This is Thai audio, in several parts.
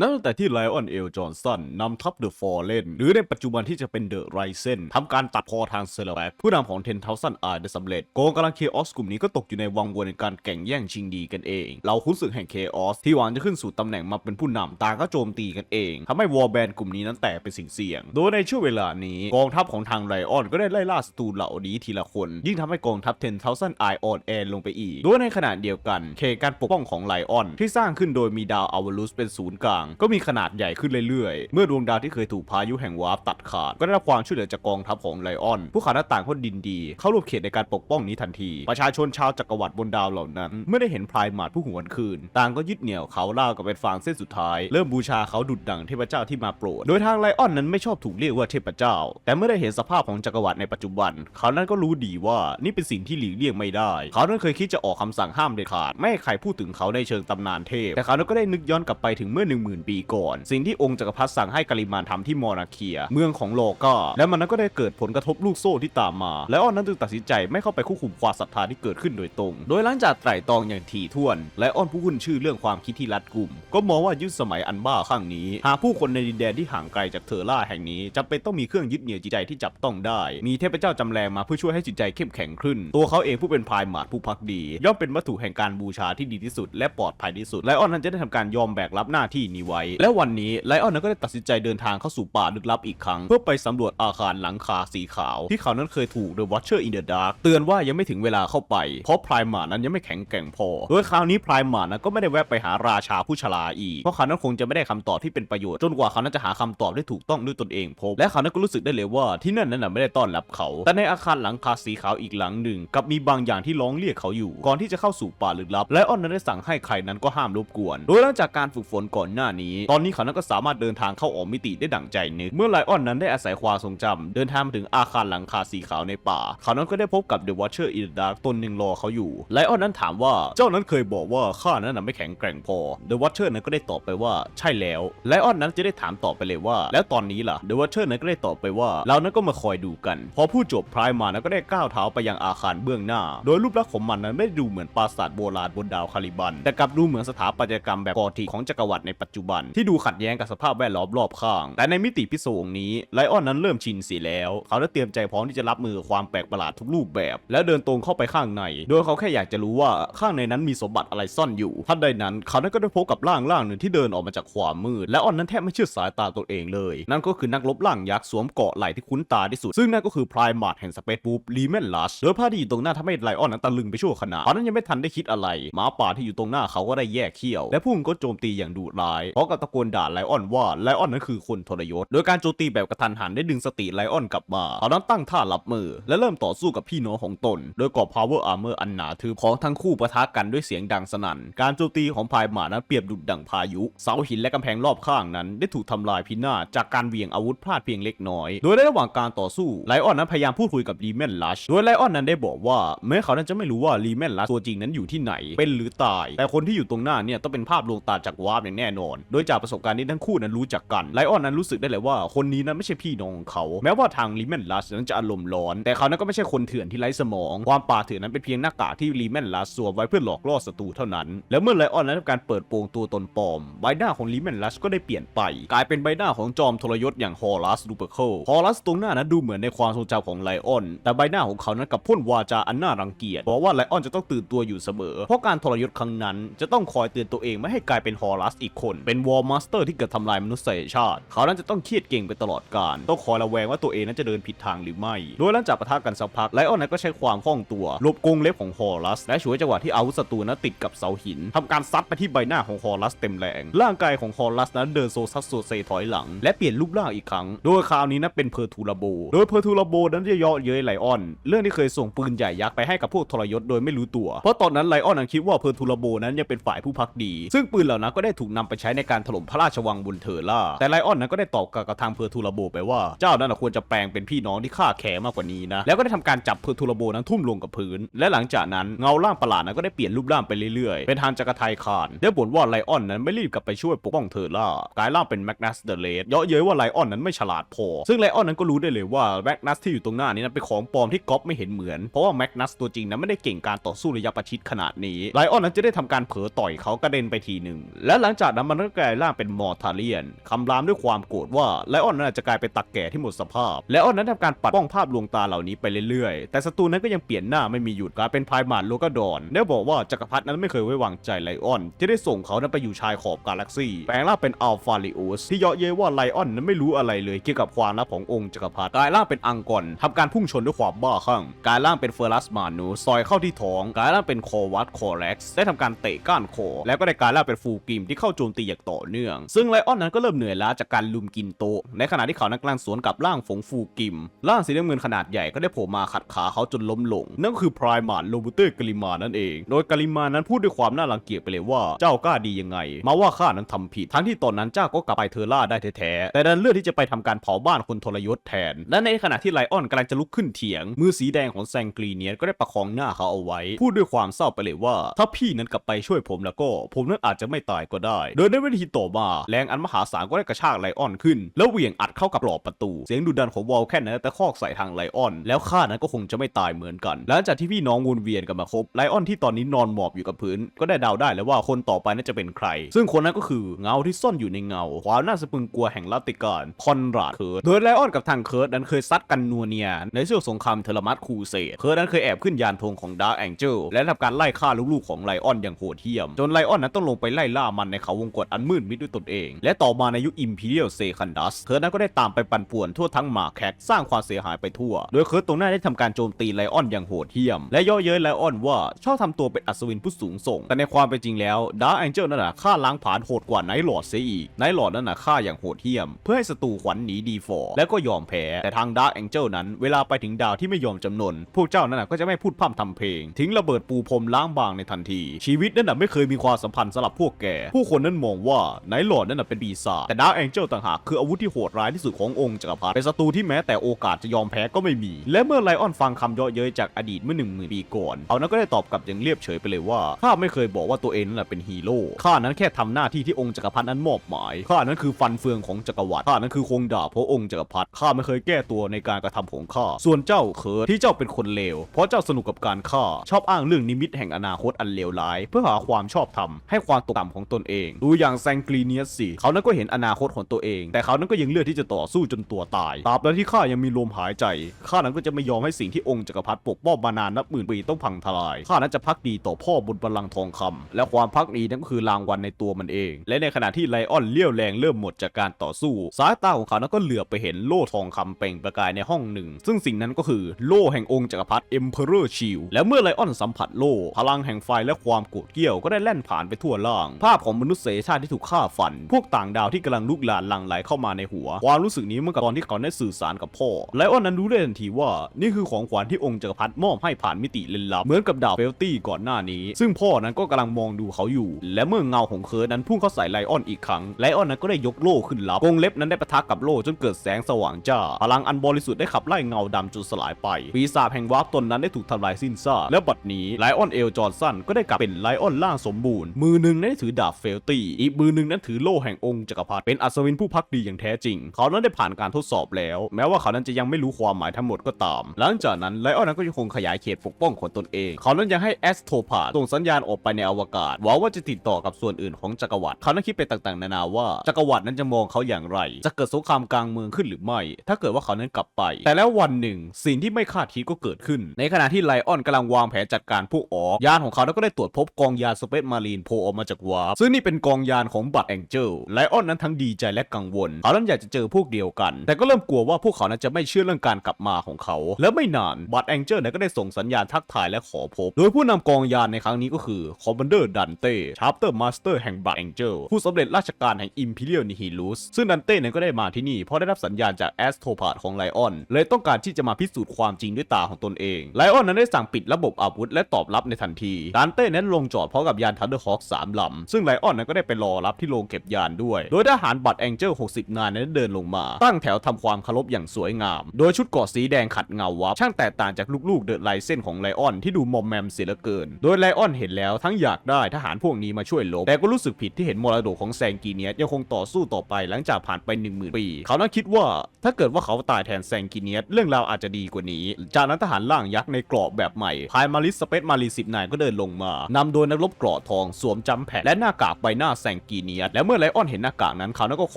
นับตั้งแต่ที่ไลออนเอลจอห์นสันนำทัพเดอะฟอร์เรนหรือในปัจจุบันที่จะเป็นเดอะไรเซนทำการตัดคอทางเซเลแบกผู้นำของเทนเทลสันอาร์ได้สำเร็จกองกำลังเคออสกลุ่มนี้ก็ตกอยู่ในวังวนในการแข่งแย่งชิงดีกันเองเราคุ้นสึกแห่งเคออสที่หวังจะขึ้นสู่ตำแหน่งมาเป็นผู้นำต่างก็โจมตีกันเองทำให้วอร์แบนกลุ่มนี้นั้นแตกเป็นสิ่งเสี่ยง โดยในช่วงเวลานี้กองทัพของทางไลออนก็ได้ไล่ล่าศัตรูเหล่านี้ทีละคน ยิ่งทำให้กองทัพเทนเทลสันไอออนแอนลงไปอีกโดยในขณะเดียวกันเขตการปกป้องของไลออนที่สร้างขึ้นโดยมีดาวอวารุสเป็นศูนย์กลางก็มีขนาดใหญ่ขึ้นเรื่อยๆ เมื่อดวงดาวที่เคยถูกพายุแห่งวาร์ปตัดขาด ก็ได้รับความช่วยเหลือจากกองทัพของไลออน ผู้ขาหน้าต่างคนดินดี เข้าร่วมเขตในการปกป้องนี้ทันที ประชาชนชาวจักรวรรดิบนดาวเหล่านั้น เมื่อได้เห็นพรายหมาดผู้หวนคืน ต่างก็ยึดเหนี่ยวเขาล่ากับเป็นฟางเส้นสุดท้าย เริ่มบูชาเขาดุดดังเทพเจ้าที่มาโปรด โดยทางไลออนนั้นไม่ชอบถูกเรียกว่าเทพเจ้า แต่เมื่อได้เห็นสภาพของจักรวรรดิในปัจจุบัน เขานั้นก็รู้ดีว่านี่เป็นสิ่งที่หลีกเลี่ยงไม่ได้ เขานั้นเคยคิดจะออกคำสั่งห้ามเด็ดขาด ไม่ให้ใครพูดถึงเขาในเชิงตำนานเทพ แต่เขานั้นก็ได้นึกย้อนกลับไปถึงเมื่อ1 0,000 ปีก่อน สิ่งที่องค์จักรพรรดิสั่งให้กาลิมานทำที่มอนาเคีย เมืองของโลกาและมันนั้นก็ได้เกิดผลกระทบลูกโซ่ที่ตามมา และอ้อนนั้นจึงตัดสินใจไม่เข้าไปควบคุมความศรัทธาที่เกิดขึ้นโดยตรง โดยหลังจากไตร่ตรองอย่างถี่ถ้วน และอ้อนผู้ขึ้นชื่อเรื่องความคิดที่รัดกุม ก็มองว่ายุคสมัยอันบ้าข้างนี้ หากผู้คนในดินแดนที่ห่างไกลจากเทอร่าแห่งนี้จำเป็นต้องมีเครื่องยึดเหนี่ยวจิตใจที่จับต้องได้ มีเทพเจ้าจำแรงมาเพื่อช่วยให้จิตใจเข้มแข็งขึ้น ตัวเขาเองผู้เป็นพายหมาดผู้พักดี ย่อมเป็นวัตถุแห่งการบูชาที่ดีที่สุด และปลอดภัยที่สุดไลออนนั้นจะได้ทำการยอมแบกรับหน้าที่นี้ไว้ และวันนี้ไลออนนั้นก็ได้ตัดสินใจเดินทางเข้าสู่ป่าลึกลับอีกครั้ง เพื่อไปสำรวจอาคารหลังคาสีขาว ที่เขานั้นเคยถูก The Watcher in the Dark เตือนว่ายังไม่ถึงเวลาเข้าไป เพราะพรายหมานั้นยังไม่แข็งแกร่งพอ โดยคราวนี้พรายหมานั้นก็ไม่ได้แวะไปหาราชาผู้ชราอีก เพราะเขานั้นคงจะไม่ได้คำตอบที่เป็นประโยชน์จนกว่าเขานั้นจะหาคำตอบได้ถูกต้องด้วยตนเองพบ และเขานั้นก็รู้สึกได้เลยว่าที่นั่นนั้นไม่ได้ต้อนรับเขา แต่ในอาคารหลังคาสีขาวอีกหลังหนึ่งกลับมีบางอย่างที่ร้องเรียกเขาอยู่ ก่อนที่จะเข้าสู่ป่าลึกลับ และออนนั้นได้สั่งให้ใครนั้นก็ห้ามรบกวน โดยหลังจากการฝึกฝนก่อนหน้านี้ ตอนนี้เขานั้นก็สามารถเดินทางเข้าออกมิติได้ดั่งใจนึก เมื่อไลออนนั้นได้อาศัยความทรงจำเดินทางมาถึงอาคารหลังคาสีขาวในป่า เขานั้นก็ได้พบกับ The Watcher in the Dark ตนหนึ่งรอเขาอยู่ ไลออนนั้นถามว่าเจ้านั้นเคยบอกว่าข้านั้นนะไม่แข็งแกร่งพอ The Watcher นั้นก็ได้ตอบไปว่าใช่แล้ว ไลออนนั้นจะได้ถามต่อไปเลยว่า แล้วตอนนี้ล่ะ The Watcher นั้นก็ได้ตอบไปว่าเรานั้นก็มาคอยดูกัน พอผู้จบพรายมานั้นก็ได้ก้าวเท้าไปยังอาคารเบื้องหน้า โดยรูปลักษณ์ของมันนั้นไม่ดูเหมือนปราสาทโบราณบนดาวคาริบัน แต่กลับดูเหมือนสถาปัตยกรรมแบบกอธิกของจักรวรรดิในปัจจุบันที่ดูขัดแย้งกับสภาพแวดล้อมรอบข้าง แต่ในมิติพิศวงนี้ไลออนนั้นเริ่มชินเสียแล้ว เขาได้เตรียมใจพร้อมที่จะรับมือความแปลกประหลาดทุกรูปแบบ แล้วเดินตรงเข้าไปข้างใน โดยเขาแค่อยากจะรู้ว่าข้างในนั้นมีสมบัติอะไรซ่อนอยู่ทันใดนั้นเขานั้นก็ได้พบกับร่างร่างหนึ่งที่เดินออกมาจากความมืดและออนนั้นแทบไม่เชื่อสายตาตัวเองเลย นั่นก็คือนักรบร่างยักษ์สวมเกาะไหล่ที่คุ้นตาที่สุด ซึ่งนั่นก็คือพรายมาร์แห่งสเปซบูฟลีแมนลัชโดยผ้าที่อยู่ตรงหน้าทำให้ไลออนนั้นตะลึงไปชั่วขณะเขานั้นยังไม่ทันได้คิดอะไรหมาป่าที่อยู่ตรงหน้าเขาก็ได้แยกเขี้ยว และพุ่งก็โจมตีอย่างดุร้ายพร้อมกับตะโกนด่าไลออนว่าไลออนนั้นคือคนทรยศ โดยการโจมตีแบบกระทันหันได้ดึงสติไลออนกลับมาเขานั้นตั้งท่ารับมือ และเริ่มต่อสู้กับพี่น้องของตน โดยกอบ power armor อันหนาทึบของทั้งคู่ปะทะกันด้วยเสียงดังสนั่น การโจมตีของพายหมานั้นเปรียบดุจดั่งพายุ เสาหินและกำแพงรอบข้างนั้น ได้ถูกทำลายพินาศจากการเหวี่ยงอาวุธพลาดเพียงเล็กน้อย โดยในระหว่างการต่อสู้ไลออนนั้นพยายามพูดคุยกับลีแมนลัชโดยไลออนนั้นได้บอกว่าแม้เขานั้นจะไม่รู้ว่าลีแมนลัชตัวจริงนั้นอยู่ที่ไหน เป็นหรือตาย แต่คนที่อยู่ตรงหน้าเนี่ยต้องเป็นภาพลวงตาจากวาร์ปอย่างแน่นอนโดยจากประสบการณ์ที่ทั้งคู่นั้นรู้จักกันไลออนนั้นรู้สึกได้เลยว่าคนนี้นั้นไม่ใช่พี่น้องของเขา แม้ว่าทางลีแมนลัชนั้นจะอารมณ์ร้อน แต่เขานั้นก็ไม่ใช่คนเถื่อนที่ไร้สมอง ความป่าเถื่อนนั้นเป็นเพียงหน้ากากที่ลีแมนลัชสวมไว้เพื่อหลอกล่อศัตรูเท่านั้น แล้วเมื่อไลออนนั้นทำการเปิดโปงตัวตนปลอม ใบหน้าของลีแมนลัชก็ได้เปลี่ยนไป กลายเป็นใบหน้าของจอมทรยศอย่างฮอรัสลูเปอร์เคิลฮอรัสตรงหน้านั้นดูเหมือนในความทรงจำของไลออน แต่ใบหน้าของเขานั้นกับพ่นวาจาอันน่ารังเกียจบอกว่าไลออนจะต้องตื่นตัวอยู่เสมอ เพราะการทรยศครั้งนั้นจะต้องคอยเตือนตัวเองไม่ให้กลายเป็นฮอรัสอีกคนเป็นวอร์มาสเตอร์ที่เกิดทำลายมนุษยชาติ เขานั้นจะต้องเครียดเก่งไปตลอดกาลต้องคอยระแวงว่าตัวเองนั้นจะเดินผิดทางหรือไม่ โดยหลังจากปะทะกันสักพักไลออนนั้นก็ใช้ความคล่องตัวหลบกงเล็บของฮอรัส และฉวยจังหวะที่อาวุธศัตรูนั้นติดกับเสาหินทำการซัดไปที่ใบหน้าของฮอรัสเต็มแรงร่างกายของฮอรัสนั้นเดินโซซัสโซเซถอยหลัง และเปลี่ยนรูปร่างอีกครั้ง โดยคราวนี้นั้นเป็นเพอร์ทูลาโบ โดยเพอร์ทูลาโบนั้นจะเยาะเย้ยไลออน เรื่องที่เคยส่งปืนใหญ่ยักษ์ไปให้กับพวกทรยศโดยไม่รู้ตัว เพราะตอนนั้นไลออนนั้นคิดว่าเพอร์ทูลาโบนั้นยังเป็นฝ่ายผู้พักดี ซึ่งปืนเหล่านั้นก็ได้ถูกนำไปใช้ในการถล่มพระราชวังบุนเทอร่า แต่ไลออนนั้นก็ได้ตอบกลับกับทางเพอร์ทูลโบไปว่าเจ้านั้นนะควรจะแปลงเป็นพี่น้องที่ฆ่าแขมากกว่านี้นะ แล้วก็ได้ทำการจับเพอร์ทูลโบนั้นทุ่มลงกับพื้น และหลังจากนั้นเงาร่างประหลาดนั้นก็ได้เปลี่ยนรูปร่างไปเรื่อยๆ เป็นทางจักรไทยคานได้บ่นว่าไลออนนั้นไม่รีบกลับไปช่วยปกป้องเทอร่ากลายร่างเป็นแมกนัสเดอะเลดเยาะเย้ยว่าไลออนนั้นไม่ฉลาดพอ ซึ่งไลออนนั้นก็รู้ได้เลยว่าแมกนัสที่อยู่ตรงหน้านี้นั้นเป็นของปลอมที่ก๊อปไม่เห็นเหมือน เพราะว่าแมกนัสตัวจริงนั้นไม่ได้เก่งการต่อสู้ระยะประชิดขนาดนี้ไลออนนั้นจะได้ทำการเผลอต่อยเขากระเด็นไปทีหนึ่งและหลังจากนั้นมันก็นั้นกลายร่างเป็นมอร์ทาเลียนคำรามด้วยความโกรธว่าไลออนนั้นอาจจะกลายเป็นตักแก่ที่หมดสภาพ และออนนั้นทำการปัดป้องภาพลวงตาเหล่านี้ไปเรื่อยๆ แต่ศัตรูนั้นก็ยังเปลี่ยนหน้าไม่มีหยุดกลายเป็นพายมาดโลกาดอนและบอกว่าจักรพรรดินั้นไม่เคยไว้วางใจไลออน จะได้ส่งเขานั้นไปอยู่ชายขอบกาแล็กซี่แปลงร่างเป็นอัลฟาริโอสที่เยาะเย้ยว่าไลออนนั้นไม่รู้อะไรเลยเกี่ยวกับความลับขององค์จักรพรรดิกลายร่างเป็นอังกอนทำการพุ่งชนด้วยความบ้าคลั่งกลายร่างเป็นเฟอร์รัสมานูซอยเข้าที่ท้องกลายร่างเป็นโควัตโคเร็กซ์ได้ทำการเตะก้านคอแล้วก็ได้กลายร่างเป็นฟูกิมที่เข้าโจมตีอย่างต่อเนื่อง ซึ่งไลออนนั้นก็เริ่มเหนื่อยล้าจากการลุมกินโตในขณะที่เขานั้นกำลังสวนกับร่างฝงฟูกิม ร่างสีน้ำเงินขนาดใหญ่ก็ได้โผล่มาขัดขาเขาจนล้มลง นั่นก็คือพรายมานโลบูเตอร์กลิมานั่นเอง โดยกลิมานั้นพูดด้วยความน่ารังเกียจไปเลยว่าเจ้ากล้าดียังไง มาว่าข้านั้นทำผิด ทั้งที่ตอนนั้นเจ้าก็กลับไปเทอร่าได้แท้ๆแต่ดันเลือกที่จะไปทำการเผาบ้านคนทรยศแทน และในขณะที่ไลออนกำลังจะลุกขึ้นเถียง มือสีแดงของแซงกรีเนียก็ได้ประคองหน้าเขาเอาไว้ พูดด้วยความเศร้าไปเลยว่า ถ้าพี่นั้นกลับไปช่วยผมแล้วก็ ผมนั้นอาจจะไม่ตายก็ได้ โดยในวินาทีต่อมา แรงอันมหาศาลก็ได้กระชากไลออนขึ้น แล้วเหวี่ยงอัดเข้ากับกรอบประตู เสียงดุดันของวอลแค่นั้นแต่คอกใส่ทางไลออน แล้วข้านั้นก็คงจะไม่ตายเหมือนกัน หลังจากที่พี่น้องวนเวียนกันมาครบไลออนที่ตอนนี้นอนหมอบอยู่กับพื้น ก็ได้เดาได้แล้วว่าคนต่อไปน่าจะเป็นใคร ซึ่งคนนั้นก็คือเงาที่ซ่อนอยู่ในเงาความน่าสะพรึงกลัวแห่งลัทธิการคอนราดเคิร์ดโดยไลออนกับทางเคิร์ดนั้นเคยซัดกันนัวเนียในช่วงสงครามเทอร์มัสครูเสดเคิร์ดนั้นเคยแอบขึ้นยานธงของดาร์แองเจิลและทำการไล่ฆ่าลูกๆของไลออนอย่างโหดเหี้ยม จนไลออนนั้นต้องลงไปไล่ล่ามันในเขาวงกฏอันมืดมิดด้วยตนเอง และต่อมาในยุคอิมพีเรียลเซคันดัสเคิร์ดนั้นก็ได้ตามไปปั่นป่วนทั่วทั้งหมาแคกสร้างความเสียหายไปทั่ว โดยเคิร์ดตรงหน้าได้ทำการโจมตีไลออนอย่างโหดเหี้ยม และย่อเย้ยไลออนว่าชอบทำตัวเป็นอัศวินผู้สูงส่ง แต่ในความเป็นจริงแล้วดาร์แองเจิลนั่นน่ะฆ่าล้างผลาญโหดกว่าไนท์ลอร์ดเสียอีกไนท์ลอร์ดนั่นน่ะฆ่าอย่างโหดเหี้ยม เพื่อให้ศัตรูขวัญหนีดีฟอร์และก็ยอมแพ้แต่ทางดาร์แองเจิลนั้น เวลาไปถึงดาวที่ไม่ยอมจำนนพวกเจ้านั่นน่ะก็จะไม่พูดพร่ำทำเพลง ทิ้งระเบิดปูพรมล้างบางในทันที ชีวิตนั่นน่ะไม่เคยมีความสัมพันธ์สำหรับพวกแกผู้คนนั้นมองว่าไนท์ลอร์ดนั่นน่ะเป็นปีศาจแต่ดาร์ a แองเจิลต่างหากคืออาวุธที่โหดร้ายที่สุดขององค์จักรพรรดิเป็นศัตรูที่แม้แต่โอกาสจะยอมแพ้ก็ไม่มี และเมื่อไลออนฟังคำเยาะเย้ยจากอดีตเมื่อหนึ่งหมื่นปีก่อนเขานั้นก็ได้ตอบกลับอย่างเรียบเฉยไปเลยว่าข้าไม่เคยบอกว่าตัวเองนั่นแหละเป็นฮีโร่ข้านั้นแค่ทำหน้าที่ที่องค์จักรพรรดินั้นมอบหมายข้านั้นคือฟันเฟืองของจักรวรรดิข้านั้นคือคงดาบเพราะองค์จักรพรรดิข้าไม่เคยแก้ตัวในการกระทำของข้าส่วนเจ้าเคิร์ดที่เจ้าเป็นคนเลว เพราะเจ้าสนุกกับการฆ่าชอบอ้างเรื่องนิมิตแห่งอนาคตอันเลวร้าย เพื่อหาความชอบธรรมให้ความตกต่ำของตนเองดูอย่างแซงกรีเนียสสิเขานั้นก็เห็นอนาคตของตัวเอง แต่เขานั้นก็ยังเลือกที่จะต่อสู้จนตัวตายตราบใดที่ข้ายังมีลมหายใจข้านั้นก็จะไม่ยอมให้สิ่งที่องค์จักรพรรดิปกป้องมานานนับหมื่นปีต้องพังทลายข้านั้นจะพักดีต่อพ่อบนบัลลังก์ทองคำและความพักดีนั้นก็คือรางวัลในตัวมันเอง และในขณะที่ไลออนเลี้ยวแรงเริ่มหมดจากการต่อสู้ สายตาของเขานั้นก็เหลือบไปเห็นโล่ทองคำเปล่งประกายในห้องหนึ่ง ซึ่งสิ่งนั้นก็คือโล่แห่งองค์จักรพรรดิ Emperor Shield และเมื่อไลออนสัมผัสโล่พลังแห่งไฟและความโกรธเกรี้ยวก็ได้แล่นผ่านไปทั่วล่าง ภาพของมนุษยชาติที่ถูกฆ่าฟัน พวกต่างดาวที่กำลังลุกลามหลั่งไหลเข้ามาในหัว ความรู้สึกนี้เมื่อกตอนที่เขาได้สื่อสารกับพ่อ ไลออนนั้นรู้ได้ทันทีว่า นี่คือของขวัญที่องค์จักรพรรดิมอบให้ผ่านมิติลึกลับเหมือนกับดาบเฟลตี้ก่อนหน้านี้ ซึ่งพ่อนั้นก็กำลังมองดูเขาอยู่ และเมื่อเงาของเคิร์ดนั้นพุ่งเข้าใส่ไลออนอีกครั้งไลออนนั้นก็ได้ยกโล่ขึ้นรับกงเล็บนั้นได้ปะทะกับโล่จนเกิดแสงสว่างจ้า พลังอันบริสุทธิ์ได้ขับไล่เงาดำจนสลายไปปีศาจแห่งวาร์ปตนนั้นได้ถูกทำลายสิ้นซากและบัดนี้ไลออนเอลจอร์สันก็ได้กลับเป็นไลออนล่างสมบูรณ์ มือหนึ่งได้ถือดาบเฟลตี้อีกมือหนึ่งนั้นถือโล่แห่งองค์จักรพรรดิเป็นอัศวินผู้พักดีอย่างแท้จริง เขานั้นได้ผ่านการทดสอบแล้ว แม้ว่าเขานั้นจะยังไม่รู้ความหมายทั้งหมดก็ตาม หลังจากนั้นไลออนนั้นก็ยังคงขยายเขตปกป้องของตนเอง เขานั้นยังให้แอสโทพาส่งสัญญาณออกไปในอวกาศหวังว่าจะติดต่อกับส่วนอื่นของจักรวรรดิเขานั้นคิดไปต่างๆ นานาว่าจักรวรรดินั้นจะมองเขาอย่างไร จะเกิดสงครามกลางเมืองขึ้นหรือไม่ ถ้าเกิดว่าเขานั้นกลับไป แต่แล้ววันหนึ่ง สิ่งที่ไม่คาดคิดก็เกิดขึ้น ในขณะที่ไลออนกำลังวางแผนจัดการพวกออกยานของเขานั้นก็ได้ตรวจพบกองยาสเปซมารีนโผล่ออกมาจากวาร์ซึ่งนี่เป็นกองยานของบัตแองเจิลไลออนนั้นทั้งดีใจและกังวล เขานั้นอยากจะเจอพวกเดียวกัน แต่ก็เริ่มกลัวว่าพวกเขานั้นจะไม่เชื่อเรื่องการกลับมาของเขา แล้วไม่นานบัตแองเจิลนั้นก็ได้ส่งสัญญาณทักทายและขอพบ โดยผู้นำกองยานในครั้งนี้ก็คือคอมมานเดอร์ดันเต้ชาร์เตอร์มาสเตอร์แห่งบัตแองเจิลผู้สำเร็จราชการแห่งอิมพีเรียลนิฮิลุสซึ่งดันเต้นั้นก็ได้มาที่นี่เพราะได้รับสัญญาณจากแอสโทพาดของไลออนเลยต้องการที่จะมาพิสูจน์ความจริงด้วยตาของตนเองไลออนนั้นได้สั่งปิดระบบอาวุธและตอบรับในทันทีดันเต้นั้นลงจอดพร้อมกับยานทันเดอร์ฮอคสามลำซึ่งไลออนนั้นก็ได้ไปรอรับที่โรงเก็บยานด้วย โดยทหารบัตแองเจิล60 นายนั้นเดินลงมา ตั้งแถวทำความเคารพอย่างสวยงาม โดยชุดเกราะสีแดงขัดเงาวับ ช่างแตกต่างจากลูกๆเดอะไลเส้นของไลออนที่ดูมอมแมมเสียเหลือเกิน โดยไลออนเห็นแล้วทั้งอยากได้ทหารพวกนี้มาช่วยลบแต่ก็รู้สึกผิดที่เห็นมรดกของแซงกีเนียสยังคงต่อสู้ต่อไปหลังจากผ่านไป1 0,000ปีเขานั้นคิดว่าถ้าเกิดว่าเขาตายแทนแซงกีเนียสเรื่องราวอาจจะดีกว่านี้ จากนั้นทหารล่างยักษ์ในเกราะแบบใหม่พายมาริสสเปซมารีสิบนายก็เดินลงมานำโดยนักรบเกราะทองสวมจำแพคและหน้ากากใบหน้าแซงงกีเนียสและเมื่อไลออนเห็นหน้ากากนั้นเขานั้นก็ข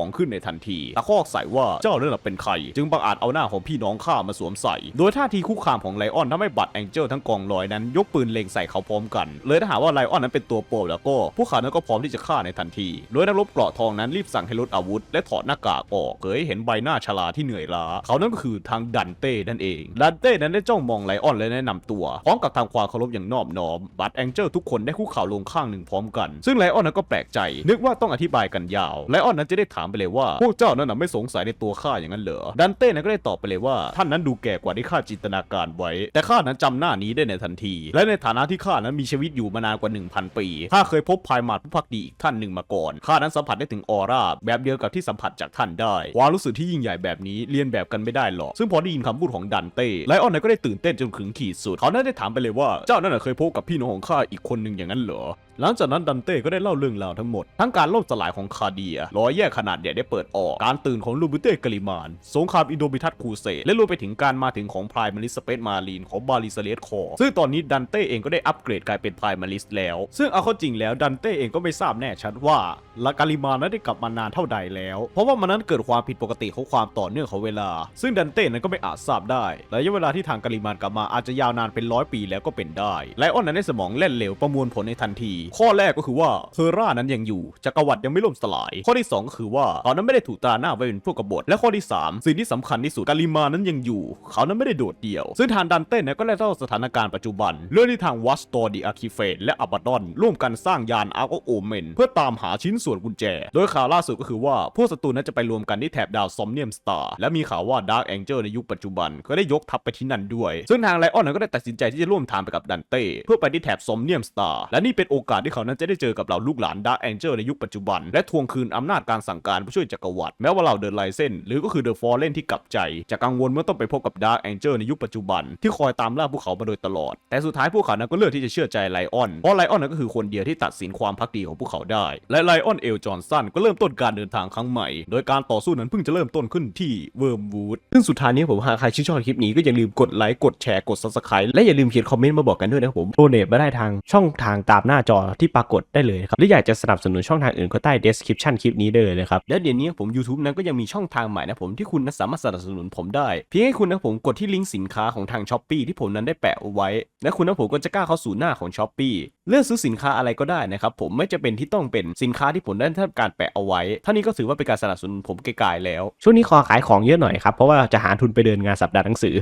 องขึ้นในทันทีตะคอกใส่ว่าเจ้านั่นนเป็นใคร จึงบังอาจเอาหน้าของพี่น้องข้ามาสวมใส่ โดยท่าทีคุกคามของไลออนทำให้บัตแองเจิลทั้งกองลอยนั้น ยกปืนเล็งใส่เขาพร้อมกัน เลยถ้าหากว่าไลออนนั้นเป็นตัวโปรแล้วก็พวกเขานั้นก็พร้อมที่จะฆ่าในทันที โดยนักรบเกราะทองนั้นรีบสั่งให้ลดอาวุธ และถอดหน้ากากออกเผยเห็นใบหน้าชราที่เหนื่อยล้าเขานั้นก็คือทางดันเต้นั่นเอง ดันเต้นั้นได้จ้องมองไลออนและแนะนำตัวพร้อมกับทำความเคารพอย่างนอบน้อมบัตแองเจิลทุกคนได้คุกเข่าลงข้างหนึ่งพร้อมกัน ซึ่งไลออนนั้นก็แปลกใจนึกว่าต้องอธิบายกันยาว ไลออนนั้นจะได้ถามไปเลยว่า พวกเจ้านั้นนะไม่สงสัยในตัวข้าอย่างนั้นเหรอ ดันเต้นั้นก็ได้ตอบไปเลยว่า ท่านนั้นดูแก่กว่าที่ข้าจินตนาการไว้ แต่ข้านั้นจำหน้านี้ได้ในทันที และในฐานะที่ข้านั้นมีชีวิตอยู่มานานกว่า 1,000 ปีข้าเคยพบพายมาดผู้พักดีอีกท่านหนึ่งมาก่อนข้านั้นสัมผัสได้ถึงออร่าแบบเดียวกับที่สัมผัสจากท่านได้ความรู้สึกที่ยิ่งใหญ่แบบนี้เรียนแบบกันไม่ได้หรอกซึ่งพอได้ยินคำพูดของดันเต้ไลออนนั้นก็ได้ตื่นเต้นจนขึงขีดสุดเขานั้นได้ถามไปเลยว่าเจ้านั่นเคยพบกับพี่น้องของข้าอีกคนหนึ่งอย่างนั้นเหรอหลังจากนั้นดันเต้ก็ได้เล่าเรื่องราวทั้งหมด ทั้งการล่มสลายของคาเดียรอยแยกขนาดใหญ่ได้เปิดออก การตื่นของลูบิเต้กลิมาน สงครามอินโดมิทัสครูเสดและรวมไปถึงการมาถึงของพรายมาริสเปซมารีนของบาลิสเลสคอซึ่งตอนนี้ดันเต้เองก็ได้อัปเกรดกลายเป็นพรายมาริสแล้ว ซึ่งเอาเข้าจริงแล้วดันเต้เองก็ไม่ทราบแน่ชัดว่าลากาลิมานนั้นได้กลับมานานเท่าใดแล้ว เพราะว่ามันนั้นเกิดความผิดปกติของความต่อเนื่องของเวลา ซึ่งดันเต้นั้นก็ไม่อาจทราบได้และระยะเวลาที่ทางกาลิมานกลับมาอาจจะยาวนานเป็นร้อยปีแล้วก็เป็นได้ไลออนนั้นได้สมองเล่นเร็วประมวลผลในทันทีข้อแรกก็คือว่าเทอร่านั้นยังอยู่จักรวรรดิยังไม่ล่มสลาย ข้อที่ 2 ก็คือว่าเขานั้นไม่ได้ถูกตราหน้าไว้เป็นพวกกบฏและข้อที่ 3 สิ่งที่สำคัญที่สุดกาลิมานั้นยังอยู่ เขานั้นไม่ได้โดดเดี่ยว ซึ่งทางดันเต้นนะก็ได้เล่าสถานการณ์ปัจจุบัน เรื่องที่ทางวัสตอร์ดีอาคิเฟตและอับาดอน ร่วมกันสร้างยานอาร์โอเมนเพื่อตามหาชิ้นส่วนกุญแจ โดยข่าวล่าสุดก็คือว่าพวกศัตรูนั้นจะไปรวมกันที่แถบดาวซอมเนียมสตาร์และมีข่าวว่าดาร์กแองเจิลในยุคปัจจุบันก็ได้ยกทัพไปที่นั่นด้วย ซึ่งทางไลออนนั้นก็ได้ตัดสินใจที่จะร่วมทางไปกับดันเต้เพื่อไปที่แถบซอมเนียมสตาร์และนี่เป็นโอกาสที่เขานั้นจะได้เจอกับเหล่าลูกหลานดาร์กแองเจิลในยุคปัจจุบัน และทวงคืนอำนาจการสั่งการผู้ช่วยจักรวรรดิแม้ว่าเหล่าเดินไลเซนหรือก็คือเดอะฟอร์เรนที่กลับใจจะกังวลเมื่อต้องไปพบกับดาร์กแองเจิลในยุคปัจจุบันที่คอยตามล่าพวกเขามาโดยตลอด แต่สุดท้ายพวกเขานั้นก็เลือกที่จะเชื่อใจไลออนเพราะไลออนนั้นก็คือคนเดียวที่ตัดสินความพักดีของพวกเขาได้ และไลออนเอลจอห์นสันก็เริ่มต้นการเดินทางครั้งใหม่ โดยการต่อสู้นั้นเพิ่งจะเริ่มต้นขึ้นที่เวิร์มวูดซึ่งสุดท้ายนี้ผมหากใครชื่นชอบคลิปนี้ก็อย่าลืมกดไลค์กดแชร์กด subscribe และอย่าลืมเขียนคอมเมนต์มาบอกกันด้วยนะครับผมโดเนทมาได้ทางช่องทางตามหน้าจอที่ปรากฏได้เลยครับหรืออยากจะสนับสนุนช่องทางอื่นก็ใต้ description คลิปนี้ได้เลยนะครับและเดี๋ยวนี้ผม YouTube นั้นก็ยังมีช่องทางใหม่นะผมที่คุณนั้นสามารถสนับสนุนผมได้ เพียงให้คุณนะผมกดที่ลิงก์สินค้าของทาง s h อ p e e ที่ผมนั้นได้แปะเอาไว้ และคุณนะผมก็จะกล้าเข้าสู่หน้าของ s h อ p e e เลือกซื้อสินค้าอะไรก็ได้นะครับผมไม่จะเป็นที่ต้องเป็นสินค้าที่ผมได้ทำการแปะเอาไว้เท่านี้ก็ถือว่าเป็นการสนับสนุนผมไกลๆแล้ว ช่วงนี้ขอขายของเยอะหน่อยครับเพราะว่าจะหาทุนไปเดินงานสัปดาห์หนังสือ